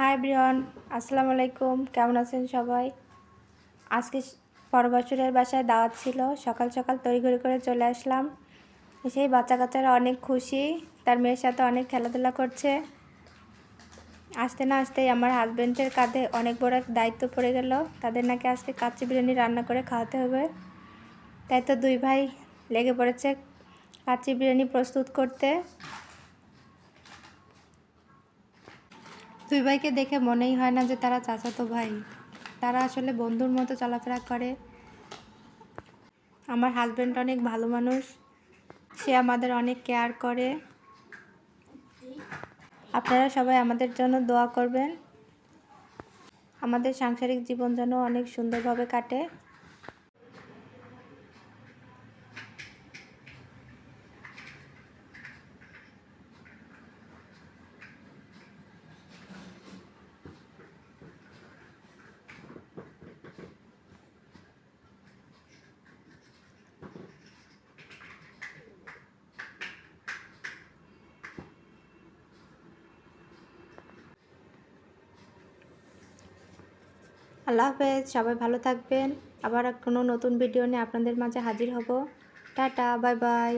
High Brian, আসসালামু আলাইকুম। কেমন আছেন সবাই? আজকে বড় বছরের বাসায় দাওয়াত ছিল। সকাল সকাল তড়িঘড়ি করে চলে আসলাম। সেই বাচ্চা কাচ্চারা অনেক খুশি। তার মেয়ের সাথে অনেক খেলাধুলা করছে। আসতে না আসতেই আমার হাজব্যান্ডের কাঁধে অনেক বড় এক দায়িত্ব পড়ে গেল। তাদের নাকি আজকে কাচ্চি বিরিয়ানি রান্না করে খাওয়াতে হবে। তাই তো দুই ভাই লেগে পড়েছে কাচ্চি বিরিয়ানি প্রস্তুত করতে। দুই ভাইকে দেখে মনেই হয় না যে তারা চাচাতো ভাই। তারা আসলে বন্ধুর মতো চলাফেরা করে। আমার হাজব্যান্ড অনেক ভালো মানুষ। সে আমাদের অনেক কেয়ার করে। আপনারা সবাই আমাদের জন্য দোয়া করবেন। আমাদের সাংসারিক জীবন যেন অনেক সুন্দরভাবে কাটে। আল্লাহ হাফেজ, সবাই ভালো থাকবেন। আবার কোনো নতুন ভিডিও নিয়ে আপনাদের মাঝে হাজির হব। Tata bye bye